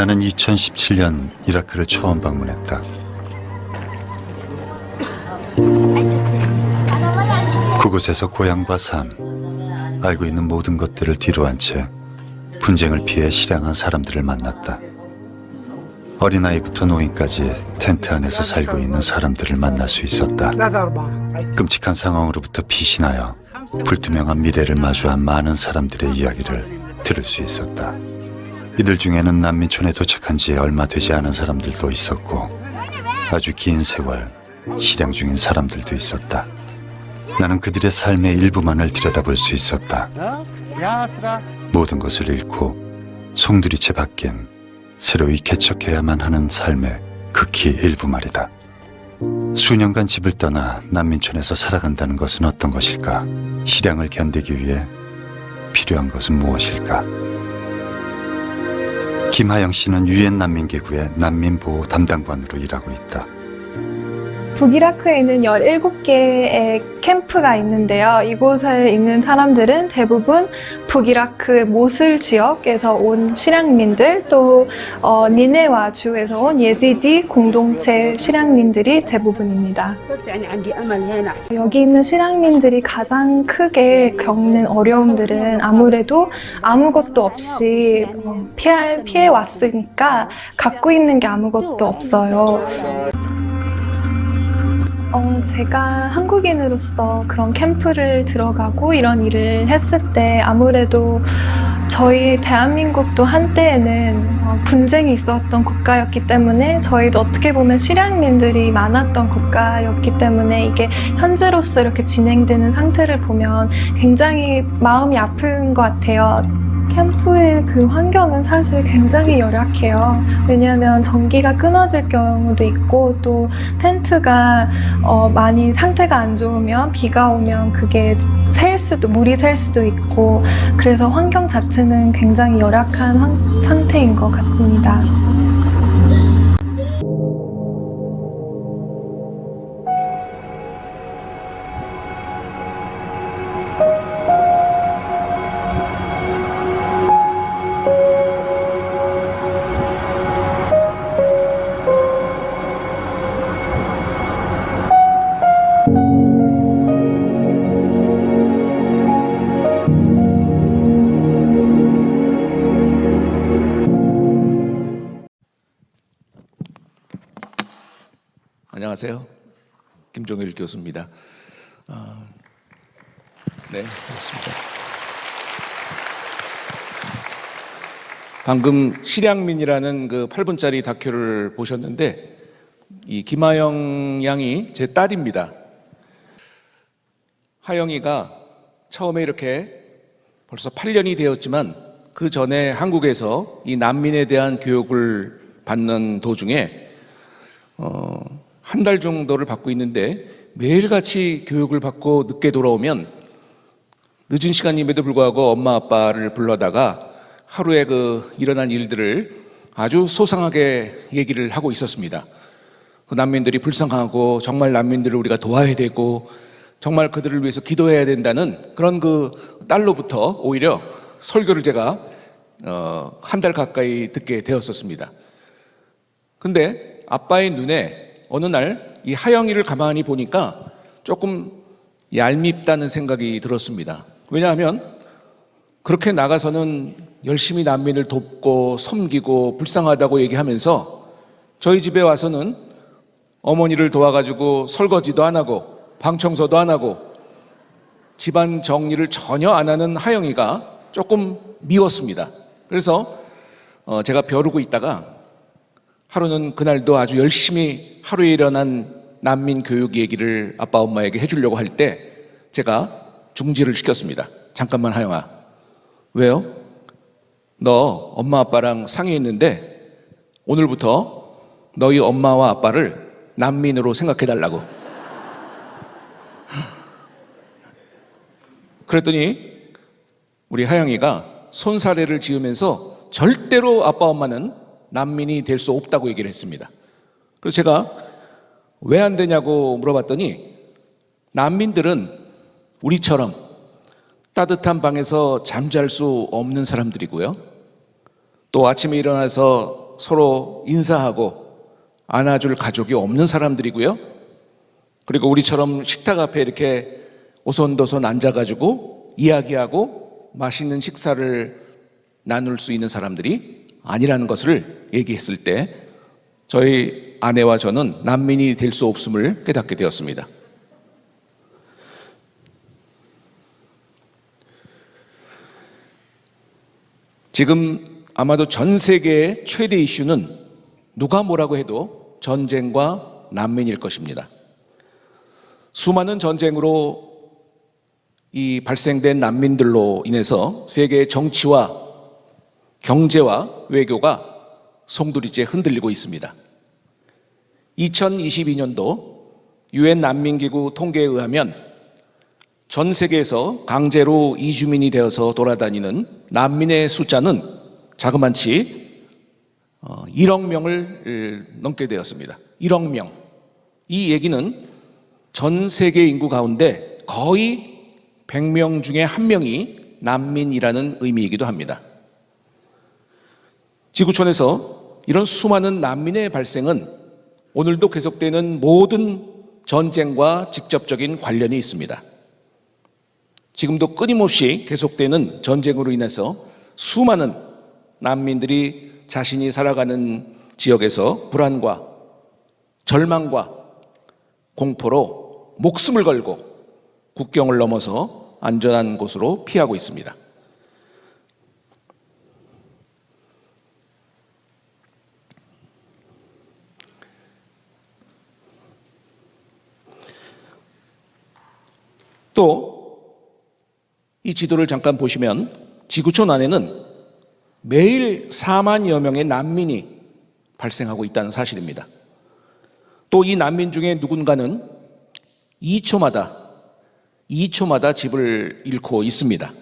나는 2017년 이라크를 처음 방문했다. 그곳에서 고향과 삶, 알고 있는 모든 것들을 뒤로 한 채 분쟁을 피해 실향한 사람들을 만났다. 어린아이부터 노인까지 텐트 안에서 살고 있는 사람들을 만날 수 있었다. 끔찍한 상황으로부터 피신하여 불투명한 미래를 마주한 많은 사람들의 이야기를 들을 수 있었다. 이들 중에는 난민촌에 도착한 지 얼마 되지 않은 사람들도 있었고 아주 긴 세월 실향 중인 사람들도 있었다. 나는 그들의 삶의 일부만을 들여다볼 수 있었다. 모든 것을 잃고 송두리째 바뀐 새로이 개척해야만 하는 삶의 극히 일부 말이다. 수년간 집을 떠나 난민촌에서 살아간다는 것은 어떤 것일까? 실향을 견디기 위해 필요한 것은 무엇일까? 김하영 씨는 유엔 난민기구의 난민보호 담당관으로 일하고 있다. 북이라크에는 17개의 캠프가 있는데요. 이곳에 있는 사람들은 대부분 북이라크 모슬 지역에서 온 실향민들 또 어, 니네와 주에서 온 예지디 공동체 실향민들이 대부분입니다. 여기 있는 실향민들이 가장 크게 겪는 어려움들은 아무래도 아무것도 없이 어, 피해, 피해 왔으니까 갖고 있는 게 아무것도 없어요. 어, 제가 한국인으로서 그런 캠프를 들어가고 이런 일을 했을 때 아무래도 저희 대한민국도 한때에는 어, 분쟁이 있었던 국가였기 때문에 저희도 어떻게 보면 실향민들이 많았던 국가였기 때문에 이게 현재로서 이렇게 진행되는 상태를 보면 굉장히 마음이 아픈 것 같아요. 캠프의 그 환경은 사실 굉장히 열악해요. 왜냐하면 전기가 끊어질 경우도 있고 또 텐트가 어, 많이 상태가 안 좋으면 비가 오면 그게 셀 수도 물이 셀 수도 있고 그래서 환경 자체는 굉장히 열악한 환- 상태인 것 같습니다. 안녕하세요. 김종일 교수입니다. 어, 네, 반갑습니다. 방금 실향민이라는 그 8분짜리 다큐를 보셨는데 이 김하영 양이 제 딸입니다. 하영이가 처음에 이렇게 벌써 8년이 되었지만 그 전에 한국에서 이 난민에 대한 교육을 받는 도중에 한 달 정도를 받고 있는데 매일같이 교육을 받고 늦게 돌아오면 늦은 시간임에도 불구하고 엄마 아빠를 불러다가 하루에 그 일어난 일들을 아주 소상하게 얘기를 하고 있었습니다. 그 난민들이 불쌍하고 정말 난민들을 우리가 도와야 되고 정말 그들을 위해서 기도해야 된다는 그런 그 딸로부터 오히려 설교를 제가 어, 한 달 가까이 듣게 되었었습니다. 근데 아빠의 눈에 어느 날 이 하영이를 가만히 보니까 조금 얄밉다는 생각이 들었습니다. 왜냐하면 그렇게 나가서는 열심히 난민을 돕고 섬기고 불쌍하다고 얘기하면서 저희 집에 와서는 어머니를 도와가지고 설거지도 안 하고 방 청소도 안 하고 집안 정리를 전혀 안 하는 하영이가 조금 미웠습니다. 그래서 어, 제가 벼르고 있다가 하루는 그날도 아주 열심히 하루에 일어난 난민 교육 얘기를 아빠 엄마에게 해주려고 할 때 제가 중지를 시켰습니다. 잠깐만 하영아. 왜요? 너 엄마 아빠랑 상의했는데 오늘부터 너희 엄마와 아빠를 난민으로 생각해 달라고. 그랬더니 우리 하영이가 손사래를 지으면서 절대로 아빠 엄마는 난민이 될 수 없다고 얘기를 했습니다. 그래서 제가 왜 안 되냐고 물어봤더니 난민들은 우리처럼 따뜻한 방에서 잠잘 수 없는 사람들이고요. 또 아침에 일어나서 서로 인사하고 안아줄 가족이 없는 사람들이고요. 그리고 우리처럼 식탁 앞에 이렇게 오손도손 앉아가지고 이야기하고 맛있는 식사를 나눌 수 있는 사람들이 아니라는 것을 얘기했을 때 저희 아내와 저는 난민이 될 수 없음을 깨닫게 되었습니다. 지금 아마도 전 세계의 최대 이슈는 누가 뭐라고 해도 전쟁과 난민일 것입니다. 수많은 전쟁으로 이 발생된 난민들로 인해서 세계의 정치와 경제와 외교가 송두리째 흔들리고 있습니다. 2022년도 유엔 난민기구 통계에 의하면 전 세계에서 강제로 이주민이 되어서 돌아다니는 난민의 숫자는 자그만치 1억 명을 넘게 되었습니다. 1억 명. 이 얘기는 전 세계 인구 가운데 거의 100명 중에 한 명이 난민이라는 의미이기도 합니다. 지구촌에서 이런 수많은 난민의 발생은 오늘도 계속되는 모든 전쟁과 직접적인 관련이 있습니다. 지금도 끊임없이 계속되는 전쟁으로 인해서 수많은 난민들이 자신이 살아가는 지역에서 불안과 절망과 공포로 목숨을 걸고 국경을 넘어서 안전한 곳으로 피하고 있습니다. 또 이 지도를 잠깐 보시면 지구촌 안에는 매일 4만여 명의 난민이 발생하고 있다는 사실입니다. 또 이 난민 중에 누군가는 2초마다 2초마다 집을 잃고 있습니다.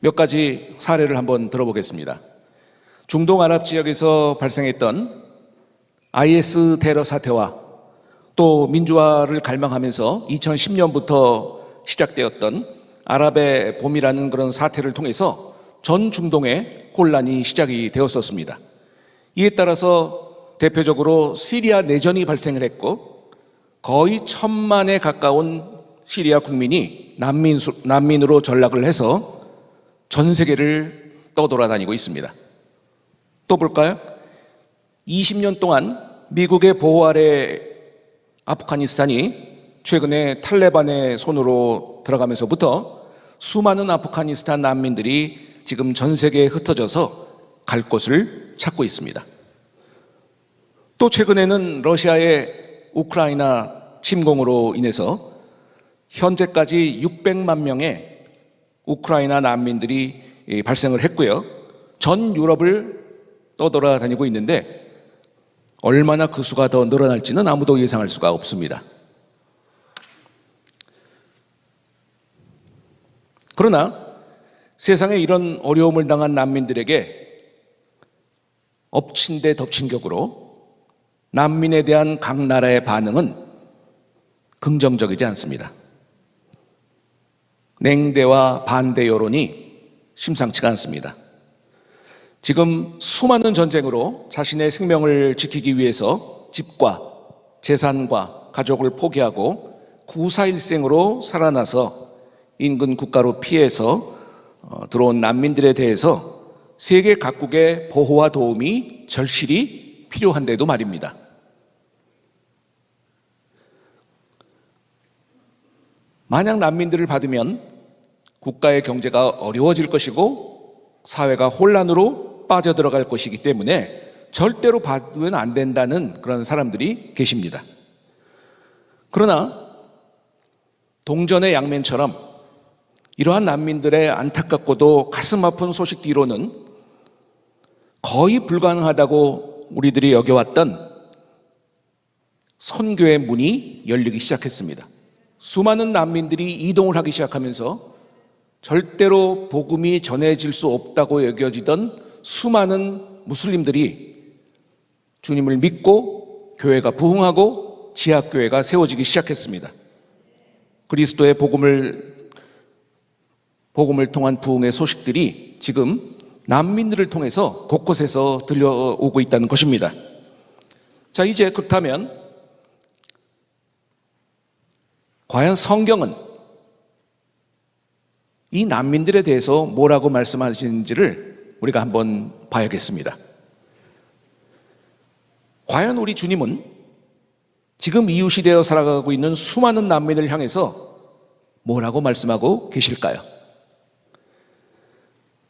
몇 가지 사례를 한번 들어보겠습니다. 중동 아랍 지역에서 발생했던 IS 테러 사태와 또 민주화를 갈망하면서 2010년부터 시작되었던 아랍의 봄이라는 그런 사태를 통해서 전 중동에 혼란이 시작이 되었었습니다. 이에 따라서 대표적으로 시리아 내전이 발생을 했고 거의 천만에 가까운 시리아 국민이 난민, 난민으로 전락을 해서 전 세계를 떠돌아다니고 있습니다. 또 볼까요? 20년 동안 미국의 보호 아래 아프가니스탄이 최근에 탈레반의 손으로 들어가면서부터 수많은 아프가니스탄 난민들이 지금 전 세계에 흩어져서 갈 곳을 찾고 있습니다. 또 최근에는 러시아의 우크라이나 침공으로 인해서 현재까지 600만 명의 우크라이나 난민들이 발생을 했고요. 전 유럽을 떠돌아다니고 있는데 얼마나 그 수가 더 늘어날지는 아무도 예상할 수가 없습니다. 그러나 세상에 이런 어려움을 당한 난민들에게 엎친 데 덮친 격으로 난민에 대한 각 나라의 반응은 긍정적이지 않습니다. 냉대와 반대 여론이 심상치가 않습니다. 지금 수많은 전쟁으로 자신의 생명을 지키기 위해서 집과 재산과 가족을 포기하고 구사일생으로 살아나서 인근 국가로 피해서 어, 들어온 난민들에 대해서 세계 각국의 보호와 도움이 절실히 필요한데도 말입니다. 만약 난민들을 받으면 국가의 경제가 어려워질 것이고 사회가 혼란으로 빠져들어갈 것이기 때문에 절대로 받으면 안 된다는 그런 사람들이 계십니다. 그러나 동전의 양면처럼 이러한 난민들의 안타깝고도 가슴 아픈 소식 뒤로는 거의 불가능하다고 우리들이 여겨왔던 선교의 문이 열리기 시작했습니다. 수많은 난민들이 이동을 하기 시작하면서 절대로 복음이 전해질 수 없다고 여겨지던 수많은 무슬림들이 주님을 믿고 교회가 부흥하고 지하교회가 세워지기 시작했습니다. 그리스도의 복음을 복음을 통한 부흥의 소식들이 지금 난민들을 통해서 곳곳에서 들려오고 있다는 것입니다. 자, 이제 그렇다면 과연 성경은 이 난민들에 대해서 뭐라고 말씀하시는지를 우리가 한번 봐야겠습니다. 과연 우리 주님은 지금 이웃이 되어 살아가고 있는 수많은 난민을 향해서 뭐라고 말씀하고 계실까요?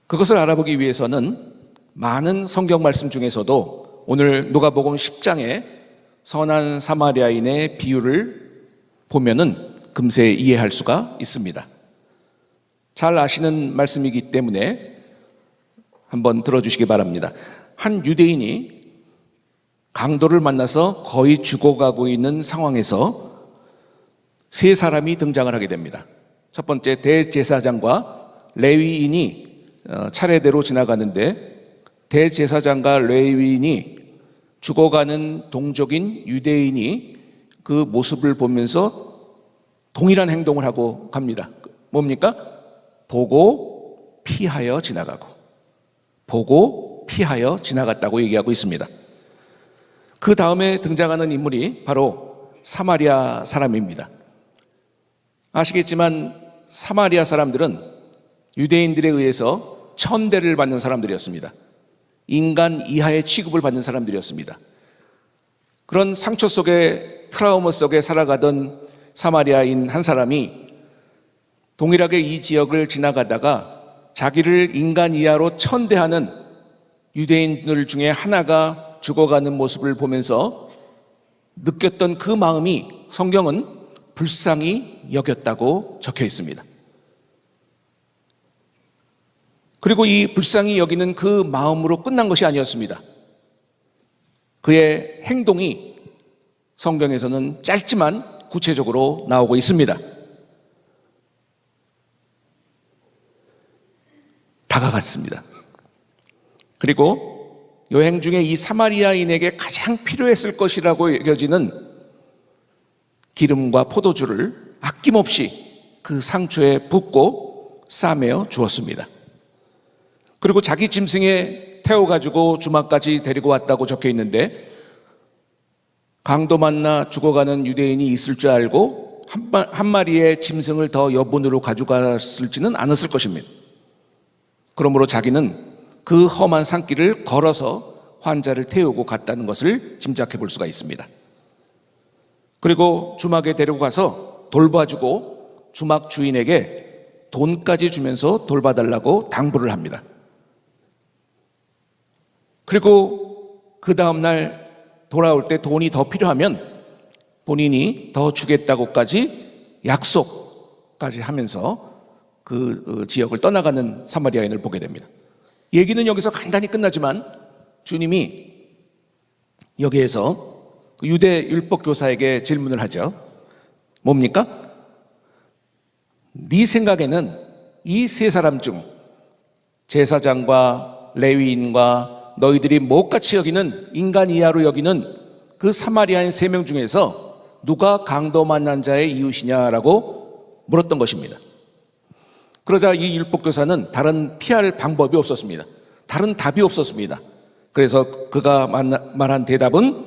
그것을 알아보기 위해서는 많은 성경 말씀 중에서도 오늘 누가복음 10장의 선한 사마리아인의 비유를 보면은 금세 이해할 수가 있습니다. 잘 아시는 말씀이기 때문에 한번 들어주시기 바랍니다. 한 유대인이 강도를 만나서 거의 죽어가고 있는 상황에서 세 사람이 등장을 하게 됩니다. 첫 번째 대제사장과 레위인이 어, 차례대로 지나가는데 대제사장과 레위인이 죽어가는 동족인 유대인이 그 모습을 보면서 동일한 행동을 하고 갑니다. 뭡니까? 보고 피하여 지나가고 보고 피하여 지나갔다고 얘기하고 있습니다. 그 다음에 등장하는 인물이 바로 사마리아 사람입니다. 아시겠지만 사마리아 사람들은 유대인들에 의해서 천대를 받는 사람들이었습니다. 인간 이하의 취급을 받는 사람들이었습니다. 그런 상처 속에 트라우마 속에 살아가던 사마리아인 한 사람이 동일하게 이 지역을 지나가다가 자기를 인간 이하로 천대하는 유대인들 중에 하나가 죽어가는 모습을 보면서 느꼈던 그 마음이 성경은 불쌍히 여겼다고 적혀 있습니다. 그리고 이 불쌍히 여기는 그 마음으로 끝난 것이 아니었습니다. 그의 행동이 성경에서는 짧지만 구체적으로 나오고 있습니다. 다가갔습니다. 그리고 여행 중에 이 사마리아인에게 가장 필요했을 것이라고 여겨지는 기름과 포도주를 아낌없이 그 상처에 붓고 싸매어 주었습니다. 그리고 자기 짐승에 태워가지고 주막까지 데리고 왔다고 적혀 있는데 강도 만나 죽어가는 유대인이 있을 줄 알고 한, 마- 한 마리의 짐승을 더 여분으로 가져갔을지는 않았을 것입니다. 그러므로 자기는 그 험한 산길을 걸어서 환자를 태우고 갔다는 것을 짐작해 볼 수가 있습니다. 그리고 주막에 데리고 가서 돌봐주고 주막 주인에게 돈까지 주면서 돌봐달라고 당부를 합니다. 그리고 그 다음날 돌아올 때 돈이 더 필요하면 본인이 더 주겠다고까지 약속까지 하면서 그 어, 지역을 떠나가는 사마리아인을 보게 됩니다. 얘기는 여기서 간단히 끝나지만 주님이 여기에서 그 유대 율법 교사에게 질문을 하죠. 뭡니까? 네 생각에는 이 세 사람 중 제사장과 레위인과 너희들이 못같이 여기는 인간 이하로 여기는 그 사마리아인 세 명 중에서 누가 강도 만난 자의 이웃이냐라고 물었던 것입니다. 그러자 이 율법교사는 다른 피할 방법이 없었습니다. 다른 답이 없었습니다. 그래서 그가 만- 말한 대답은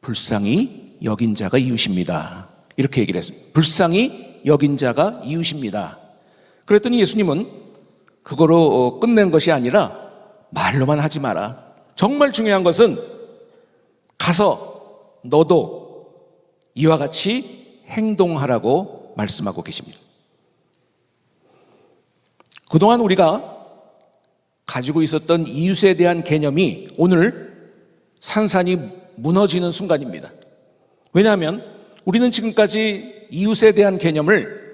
불쌍히 여긴 자가 이웃입니다. 이렇게 얘기를 했습니다. 불쌍히 여긴 자가 이웃입니다. 그랬더니 예수님은 그거로 어, 끝낸 것이 아니라 말로만 하지 마라. 정말 중요한 것은 가서 너도 이와 같이 행동하라고 말씀하고 계십니다. 그동안 우리가 가지고 있었던 이웃에 대한 개념이 오늘 산산이 무너지는 순간입니다. 왜냐하면 우리는 지금까지 이웃에 대한 개념을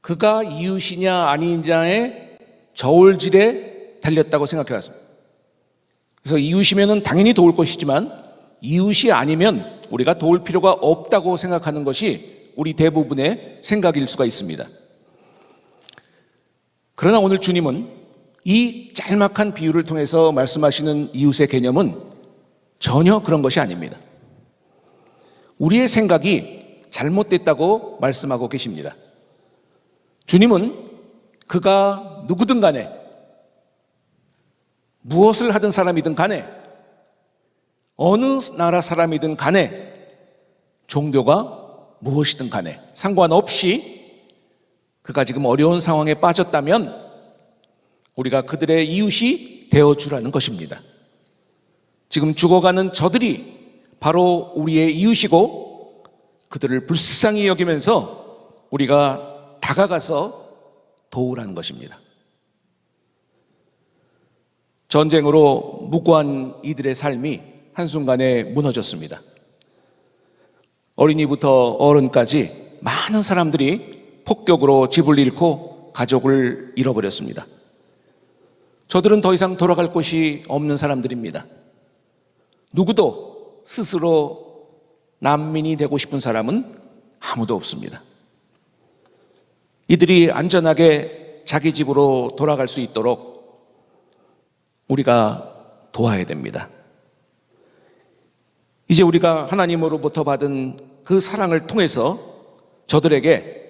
그가 이웃이냐 아니냐의 저울질에 달렸다고 생각해 왔습니다. 그래서 이웃이면 당연히 도울 것이지만 이웃이 아니면 우리가 도울 필요가 없다고 생각하는 것이 우리 대부분의 생각일 수가 있습니다. 그러나 오늘 주님은 이 짤막한 비유를 통해서 말씀하시는 이웃의 개념은 전혀 그런 것이 아닙니다. 우리의 생각이 잘못됐다고 말씀하고 계십니다. 주님은 그가 누구든 간에 무엇을 하든 사람이든 간에 어느 나라 사람이든 간에 종교가 무엇이든 간에 상관없이 그가 지금 어려운 상황에 빠졌다면 우리가 그들의 이웃이 되어주라는 것입니다. 지금 죽어가는 저들이 바로 우리의 이웃이고 그들을 불쌍히 여기면서 우리가 다가가서 도우라는 것입니다. 전쟁으로 무고한 이들의 삶이 한순간에 무너졌습니다. 어린이부터 어른까지 많은 사람들이 폭격으로 집을 잃고 가족을 잃어버렸습니다. 저들은 더 이상 돌아갈 곳이 없는 사람들입니다. 누구도 스스로 난민이 되고 싶은 사람은 아무도 없습니다. 이들이 안전하게 자기 집으로 돌아갈 수 있도록 우리가 도와야 됩니다. 이제 우리가 하나님으로부터 받은 그 사랑을 통해서 저들에게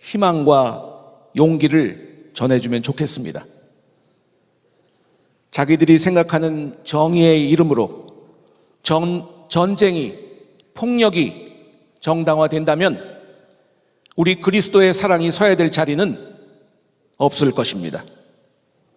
희망과 용기를 전해주면 좋겠습니다. 자기들이 생각하는 정의의 이름으로 전, 전쟁이, 폭력이 정당화된다면 우리 그리스도의 사랑이 서야 될 자리는 없을 것입니다.